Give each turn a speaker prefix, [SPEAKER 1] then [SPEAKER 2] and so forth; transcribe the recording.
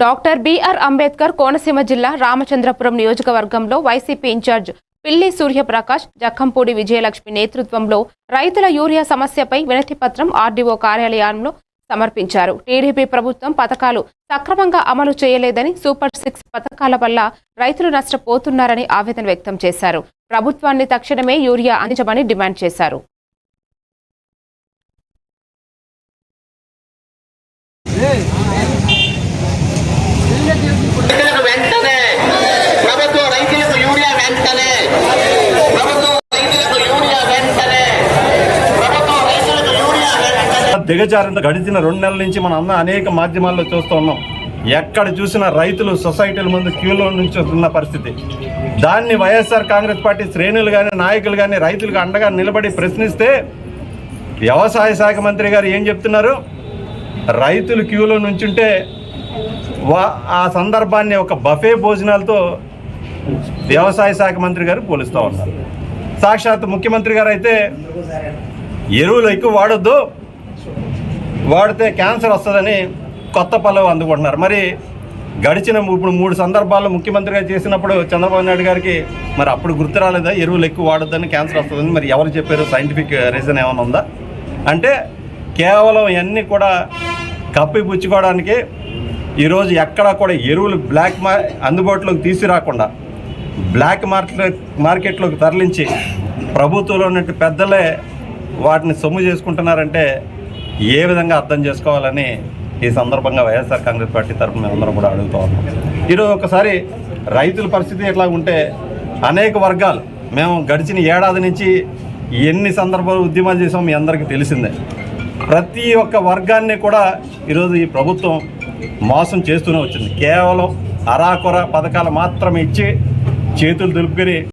[SPEAKER 1] Doctor BR Ambedkar Konaseema జిల్లా రామచంద్రపురం నియోజకవర్గంలో YCP incharge పిల్లి సూర్యప్రకాష్ జక్కంపూడి విజయలక్ష్మి నేతృత్వంలో రైతుల యూరియా సమస్యపై వినతిపత్రం ఆర్డీఓ కార్యాలయంలో సమర్పించారు. టీడీపీ ప్రభుత్వం పథకాలు సక్రమంగా అమలు చేయలేదని సూపర్ సిక్స్ పథకాల వల్ల రైతులు నష్టపోతున్నారని ఆవేదన వ్యక్తం చేశారు. ప్రభుత్వాన్ని తక్షణమే యూరియా అందించమని డిమాండ్ చేశారు
[SPEAKER 2] రైతులకు వెంటనే ప్రభుత్వం రైతులకు యూరియా వెంటనే
[SPEAKER 3] గడిచిన రెండు నెలల నుంచి మనం అందరం అనేక మాధ్యమాల్లో చూస్తూ ఉన్నాం. ఎక్కడ చూసినా రైతులు సొసైటీల ముందు క్యూలో నుంచి ఉన్న పరిస్థితి. దాన్ని వైఎస్ఆర్ కాంగ్రెస్ పార్టీ శ్రేణులు కానీ నాయకులు కానీ రైతులకు అండగా నిలబడి ప్రశ్నిస్తే వ్యవసాయ శాఖ మంత్రి గారు ఏం చెప్తున్నారు? రైతులు క్యూలో నుంచుంటే వా ఆ సందర్భాన్ని ఒక బఫే భోజనాలతో వ్యవసాయ శాఖ మంత్రి గారు పోలుస్తూ ఉన్నారు. సాక్షాత్ ముఖ్యమంత్రి గారు అయితే ఎరువులు ఎక్కువ వాడొద్దు వాడితే క్యాన్సర్ వస్తుందని కొత్త పల్లవి అందుకుంటున్నారు. మరి గడిచిన ఇప్పుడు మూడు సందర్భాల్లో ముఖ్యమంత్రిగా చేసినప్పుడు చంద్రబాబు నాయుడు గారికి మరి అప్పుడు గుర్తు రాలేదా? ఎరువులు ఎక్కువ వాడొద్దని క్యాన్సర్ వస్తుందని మరి ఎవరు చెప్పారు? సైంటిఫిక్ రీజన్ ఏమైనా ఉందా? అంటే కేవలం ఇవన్నీ కూడా కప్పిపుచ్చుకోవడానికి ఈరోజు ఎక్కడా కూడా ఎరువులు బ్లాక్ మా అందుబాటులోకి తీసుకురాకుండా బ్లాక్ మార్కెట్ మార్కెట్లోకి తరలించి ప్రభుత్వంలో ఉన్నట్టు పెద్దలే వాటిని సొమ్ము చేసుకుంటున్నారంటే ఏ విధంగా అర్థం చేసుకోవాలని ఈ సందర్భంగా వైఎస్ఆర్ కాంగ్రెస్ పార్టీ తరఫున మేమందరం కూడా అడుగుతూ ఉన్నాం. ఈరోజు ఒకసారి రైతుల పరిస్థితి ఎట్లా ఉంటే అనేక వర్గాలు మేము గడిచిన ఏడాది నుంచి ఎన్ని సందర్భాలు ఉద్యమాలు చేసామో మీ అందరికీ తెలిసిందే. ప్రతి ఒక్క వర్గాన్ని కూడా ఈరోజు ఈ ప్రభుత్వం మోసం చేస్తూనే వచ్చింది. కేవలం అరాకొర పథకాలు మాత్రమే ఇచ్చి చేతులు దులుపుకొని